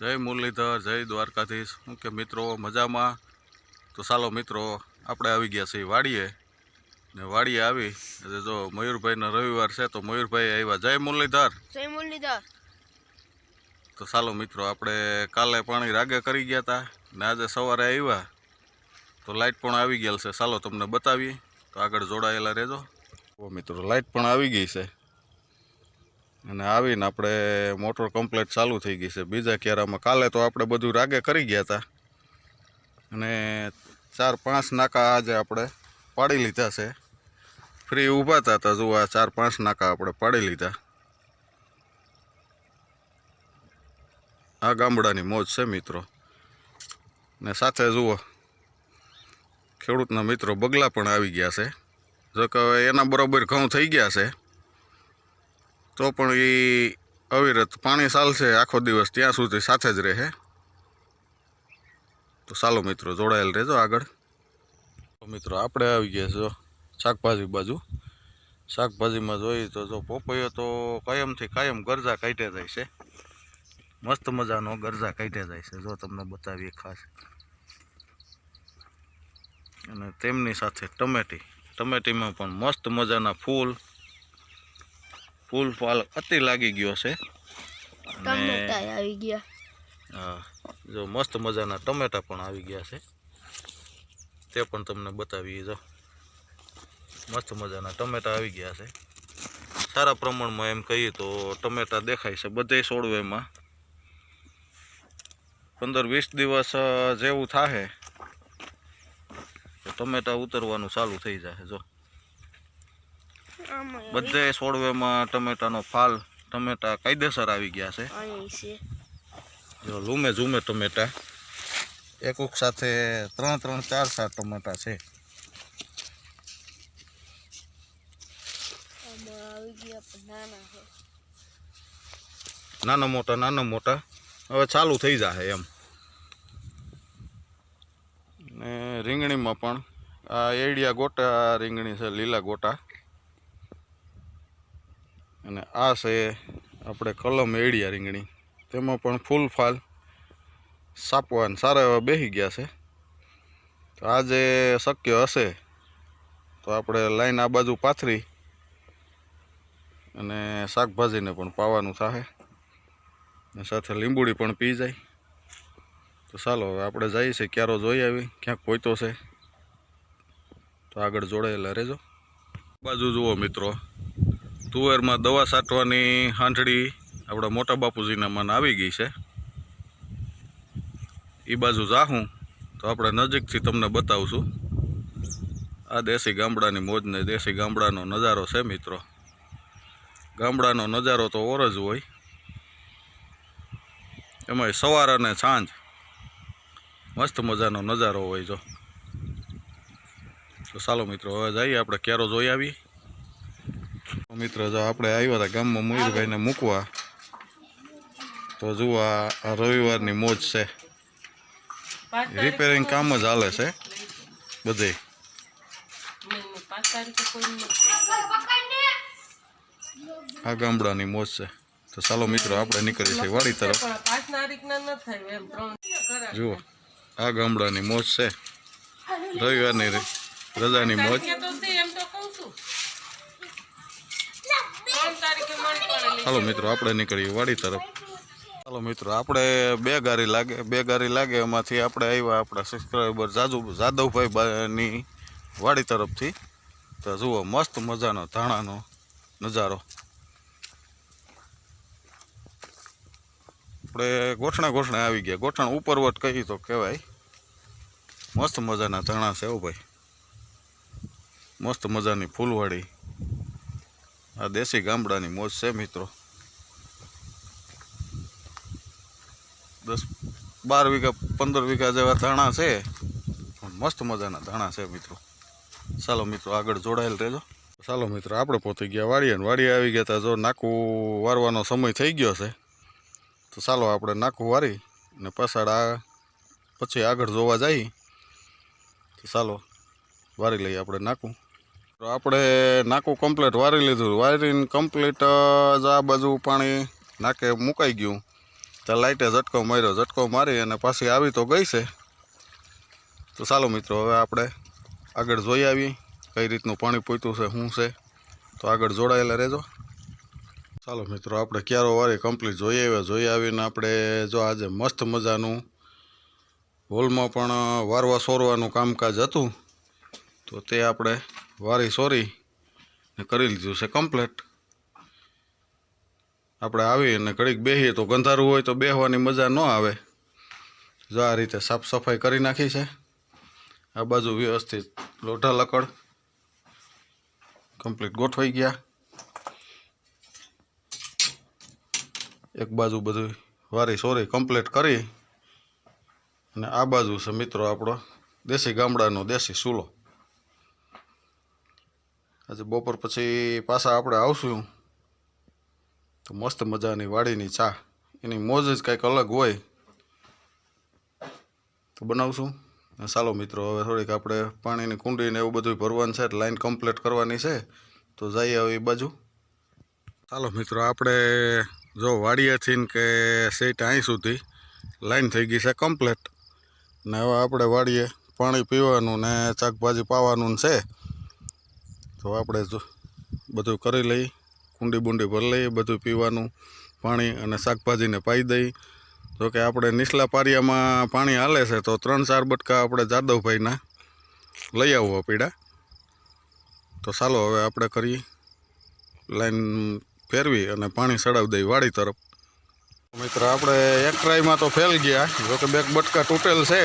જય મુરલીધર જય દ્વારકાધીશ. શું કે મિત્રો મજામાં? તો ચાલો મિત્રો આપણે આવી ગયા છીએ વાડીએ. ને વાડીએ આવી. એટલે જો મયુરભાઈનો રવિવાર છે તો મયુરભાઈ આવ્યા. જય મુરલીધર. જય મુરલીધર. તો ચાલો મિત્રો આપણે કાલે પાણી રાગે કરી ગયા હતા ને આજે સવારે આવ્યા. તો લાઇટ પણ આવી ગયેલ છે. ચાલો તમને બતાવીએ. તો આગળ જોડાયેલા રહેજો. ઓ મિત્રો લાઇટ પણ આવી ગઈ છે. અને આવીને આપણે મોટર કમ્પ્લેટ ચાલુ થઈ ગઈ છે. બીજા ક્યારામાં કાલે તો આપણે બધું રાગે કરી ગયા હતા. અને ચાર પાંચ નાકા આજે આપણે પાડી લીધા છે. ફ્રી ઊભા હતા જુઓ આ ચાર પાંચ નાકા આપણે પાડી લીધા. આ ગામડાની મોજ છે મિત્રો. ને સાથે જુઓ, ખેડૂતના મિત્રો બગલા પણ આવી ગયા છે. જો કે એના બરાબર ઘઉં થઈ ગયા છે. તો પણ એ અવિરત પાણી ચાલશે આખો દિવસ ત્યાં સુધી સાથે જ રહે. તો ચાલો મિત્રો, જોડાયેલ રહેજો આગળ. મિત્રો, આપણે આવી ગયા છો શાકભાજી બાજુ. શાકભાજીમાં જોઈએ તો જો પોપૈયો તો કાયમથી કાયમ ગરજા કાઢ્યા જાય છે. મસ્ત મજાનો ગરજા કાઢ્યા જાય છે, જો તમને બતાવીએ ખાસ. અને તેમની સાથે ટમેટી. ટમેટીમાં પણ મસ્ત મજાના ફૂલ ફૂલ ફાલ અતિ લાગી ગયો છે. આવી ગયા. હા જો મસ્ત મજાના ટમેટા પણ આવી ગયા છે. તે પણ તમને બતાવીએ જો. મસ્ત મજાના ટમેટા આવી ગયા છે. સારા પ્રમાણમાં એમ કહીએ તો ટમેટા દેખાય છે બધે સોળવેમાં. પંદર વીસ દિવસ જેવું થાહે. તો ટમેટા ઉતરવાનું ચાલુ થઈ જાય જો. બધે સોળવેમાં ટમેટાનો ફાલ ટમેટા કાયદેસર આવી ગયા છે. જો લૂમે ઝૂમે ટમેટા. એક ઉક સાથે ત્રણ ત્રણ ચાર ચાર ટમેટા છે. નાના મોટા નાના મોટા. હવે ચાલુ થઈ જશે એમ. ને રીંગણીમાં પણ આ એડિયા ગોટા રીંગણી છે લીલા ગોટા. અને આ છે આપણે કલમ એડિયા રીંગણી. તેમાં પણ ફૂલ ફાલ સાપવાન સારા એવા બેસી ગયા છે. તો આજે શક્ય હશે તો આપણે લાઈન આ બાજુ પાથરી અને શાકભાજીને પણ પાવાનું થાય અને સાથે લીંબુડી પણ પી જાય. તો ચાલો હવે આપણે જઈએ છીએ ક્યારો જોઈ આવી, ક્યાંક પહોંચતો છે. તો આગળ જોડાયેલા રહેજો. બાજુ જુઓ મિત્રો. તુવેરમાં દવા છાંટવાની હાંઠડી આપણા મોટા બાપુજીના મન આવી ગઈ છે. એ બાજુ જાહું તો આપણે નજીકથી તમને બતાવશું. આ દેશી ગામડાની મોજને દેશી ગામડાનો નજારો છે મિત્રો. ગામડાનો નજારો તો ઓર જ હોય. એમાંય સવાર અને સાંજ મસ્ત મજાનો નજારો હોય જો. તો ચાલો મિત્રો, હવે જઈએ આપણે, ક્યારો જોઈ આવી મિત્રો જો આપણે આવ્યા હતા ગામમાં મયુરભાઈને મૂકવા તો જુઓ આ રવિવારની મોજ છે. રિપેરિંગ કામ જ હાલે છે બધે. આ ગામડાની મોજ છે. તો ચાલો મિત્રો આપણે નીકળીએ છીએ વાડી તરફ. જુઓ આ ગામડાની મોજ છે. રવિવારની રજાની મોજ તારીખે તો છે એમ તો કહું છું ત્રણ તારીખે મળી પડે ચાલો મિત્રો, આપણે નીકળીએ વાડી તરફ. ચાલો મિત્રો, આપણે બે ગાડી લાગે, બે ગાડી લાગે, એમાંથી આપણે આવ્યા આપણા સબસ્ક્રાઈબર જાદુ જાદવભાઈ બા- ની વાડી તરફથી. તો જુઓ, મસ્ત મજાનો ધાણાનો નજારો. આપણે ગોઠણા ગોઠણા આવી ગયા. ગોઠણ ઉપરવટ કહી તો કહેવાય. મસ્ત મજાના ધાણા છે ભાઈ. મસ્ત મજાની ફૂલવાડી. આ દેશી ગામડાની મોજ છે મિત્રો. દસ, બાર વીઘા, પંદર વીઘા જેવા ધાણા છે. મસ્ત મજાના ધાણા છે મિત્રો. ચાલો મિત્રો, આગળ જોડાયેલ રહેજો. ચાલો મિત્રો, આપણે પહોંચી ગયા વાડીએ ને વાડીએ આવી ગયા તા. જો નાકું વારવાનો સમય થઈ ગયો છે, તો ચાલો આપણે નાકું વારી ને પાછળ આ પછી આગળ જોવા જઈએ તો ચાલો, વારી લઈએ આપણે નાકું તો આપણે નાકું કમ્પ્લીટ વારી લીધું. વારીને કમ્પ્લીટ જ આ બાજુ પાણી નાકે મુકાઈ ગયું. ત્યાં લાઇટે ઝટકો માર્યો, ઝટકો મારી અને પાછી આવી તો ગઈ છે. તો ચાલો મિત્રો, હવે આપણે આગળ જોઈ આવી કઈ રીતનું પાણી પૂતું છે, શું છે. તો આગળ જોડાયેલા રહેજો. ચાલો મિત્રો, આપણે ક્યારો વારી કમ્પ્લીટ જોઈ આવ્યા. જોઈ આવીને આપણે જો આજે મસ્ત મજાનું હોલમાં પણ વારવા સોરવાનું કામકાજ હતું. તો તે આપણે વારી સોરી કરી લીધું છે કમ્પ્લેટ આપણે આવી અને ઘડીક બેસીએ તો ગંધારું હોય તો બેહવાની મજા ન આવે. જો આ રીતે સાફ સફાઈ કરી નાખી છે. આ બાજુ વ્યવસ્થિત લોઢા લકડ કમ્પ્લીટ ગોઠવાઈ ગયા. એક બાજુ બધું વારી સોરી કમ્પ્લીટ કરી અને આ બાજુ છે મિત્રો આપણો દેશી ગામડાનો દેશી ચૂલો. આજે બપોર પછી પાછા આપણે આવશું. તો મસ્ત મજાની વાડીની ચા. એની મોજ જ કંઈક અલગ હોય. તો બનાવશું. ચાલો મિત્રો, હવે થોડીક આપણે પાણીની કુંડીને એવું બધું ભરવાનું છે લાઈન કમ્પ્લીટ કરવાની છે. તો જઈએ હવે એ બાજુ. ચાલો મિત્રો, આપણે જો વાડીએથી કે સેટ અહીં સુધી લાઈન થઈ ગઈ છે કમ્પ્લીટ. ને હવે આપણે વાડીએ પાણી પીવાનું ને શાકભાજી પાવાનું છે. તો આપણે બધું કરી લઈ કુંડી બુંડી ભરી લઈએ, બધું પીવાનું પાણી અને શાકભાજીને પાઈ દઈ. જો કે આપણે નીચલા પારિયામાં પાણી હાલે છે, તો ત્રણ ચાર બટકા આપણે જાદવભાઈના લઈ આવવા પીડા. તો ચાલો હવે આપણે કરીએ. લાઈન ફેરવી અને પાણી ચડાવી દઈ વાડી તરફ. મિત્ર, આપણે એક ટ્રાયમાં તો ફેલ ગયા, જો કે બે બટકા તૂટેલ છે.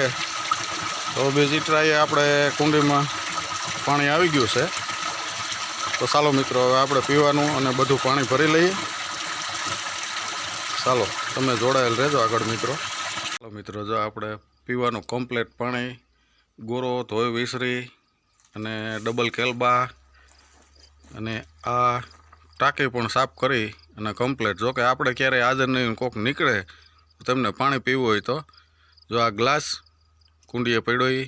તો બીજી ટ્રાય આપણે કુંડીમાં પાણી આવી ગયું છે. તો ચાલો મિત્રો, હવે આપણે પીવાનું અને બધું પાણી ભરી લઈએ. ચાલો, તમે જોડાયેલ રહેજો આગળ મિત્રો. ચાલો મિત્રો, જો આપણે પીવાનું કમ્પ્લેટ પાણી, ગોરો, ધોઈ, વિસરી અને ડબલ કેલબા અને આ ટાંકી પણ સાફ કરી અને કમ્પ્લેટ જો કે આપણે ક્યારેય હાજર નહીં કોક નીકળે તમને પાણી પીવું હોય તો. જો આ ગ્લાસ કુંડીએ પડ્યો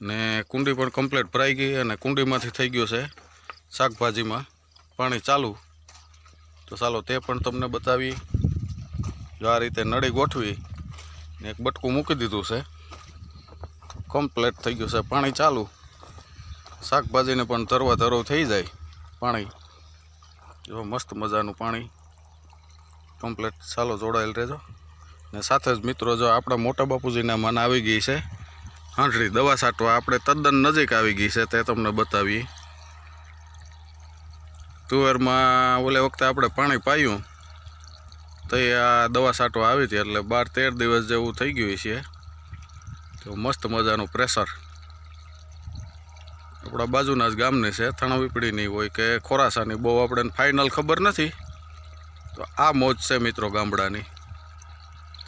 ને કુંડી પણ કમ્પ્લેટ ભરાઈ ગઈ અને કુંડીમાંથી થઈ ગયું છે. શાકભાજીમાં પાણી ચાલુ. તો ચાલો તે પણ તમને બતાવી જો આ રીતે નળી ગોઠવી ને એક બટકું મૂકી દીધું છે. કમ્પ્લેટ થઈ ગયું છે. પાણી ચાલુ. શાકભાજીને પણ તરવા તરવ થઈ જાય પાણી. જો મસ્ત મજાનું પાણી. કમ્પ્લેટ ચાલો જોડાયેલ રહેજો. ને સાથે જ મિત્રો, જો આપણા મોટા બાપુજીના મન આવી ગઈ છે હાંઠળી દવા છાંટવા, આપણે તદ્દન નજીક આવી ગઈ છે, તે તમને બતાવીએ. તુવેરમાં ઓલે વખતે આપણે પાણી પાયું. તો એ આ દવા છાંટવા આવી હતી એટલે બાર તેર દિવસ જેવું થઈ ગયું છે. તો મસ્ત મજાનું પ્રેશર. આપણા બાજુના જ ગામની છે થણાવીપડીની હોય કે ખોરાસાની, બહુ આપણે ફાઇનલ ખબર નથી. તો આ મોજ છે મિત્રો ગામડાની.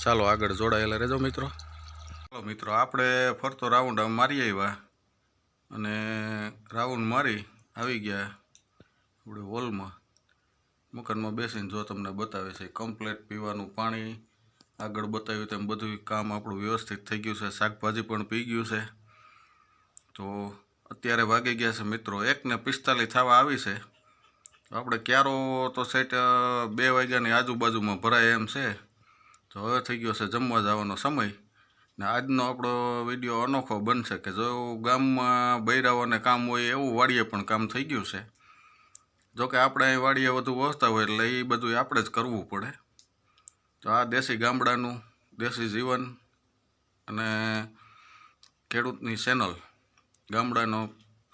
ચાલો આગળ જોડાયેલા રહેજો મિત્રો. ચાલો મિત્રો, આપણે ફરતો રાઉન્ડ મારી આવ્યા. અને રાઉન્ડ મારી આવી ગયા. આપણે હોલમાં, મકાનમાં બેસીને જો તમને બતાવે છે કમ્પ્લેટ પીવાનું પાણી આગળ બતાવ્યું તેમ બધું કામ આપણું વ્યવસ્થિત થઈ ગયું છે, શાકભાજી પણ પી ગયું છે. તો અત્યારે વાગી ગયા છે મિત્રો, એકને પિસ્તાલીસ થવા આવી છે. તો આપણે ક્યારો તો સેટ બે વાગ્યાની આજુબાજુમાં ભરાય એમ છે. તો હવે થઈ ગયો છે જમવા જવાનો સમય. ને આજનો આપણો વીડિયો અનોખો બનશે કે જો ગામમાં બૈરાઓને કામ હોય એવું વાડીએ પણ કામ થઈ ગયું છે. જો કે આપણે અહીં વાડીએ વધુ વસતા હોય એટલે એ બધું આપણે જ કરવું પડે. તો આ દેશી ગામડાનું, દેશી જીવન અને ખેડૂતની ચેનલ ગામડાનો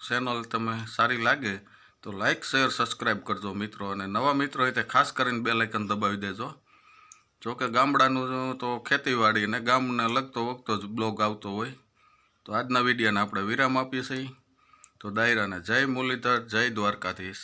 ચેનલ તમે સારી લાગે તો લાઇક શેર સબસ્ક્રાઈબ કરજો મિત્રો. અને નવા મિત્રો હોય તે ખાસ કરીને બે લાઇકન દબાવી દેજો. જોકે ગામડાનું તો ખેતીવાડી અને ગામને લગતો વખતો જ બ્લોગ આવતો હોય. તો આજના વિડીયોને આપણે વિરામ આપીએ છીએ. તો દાયરાને જય મુરલીધર, જય દ્વારકાધીશ.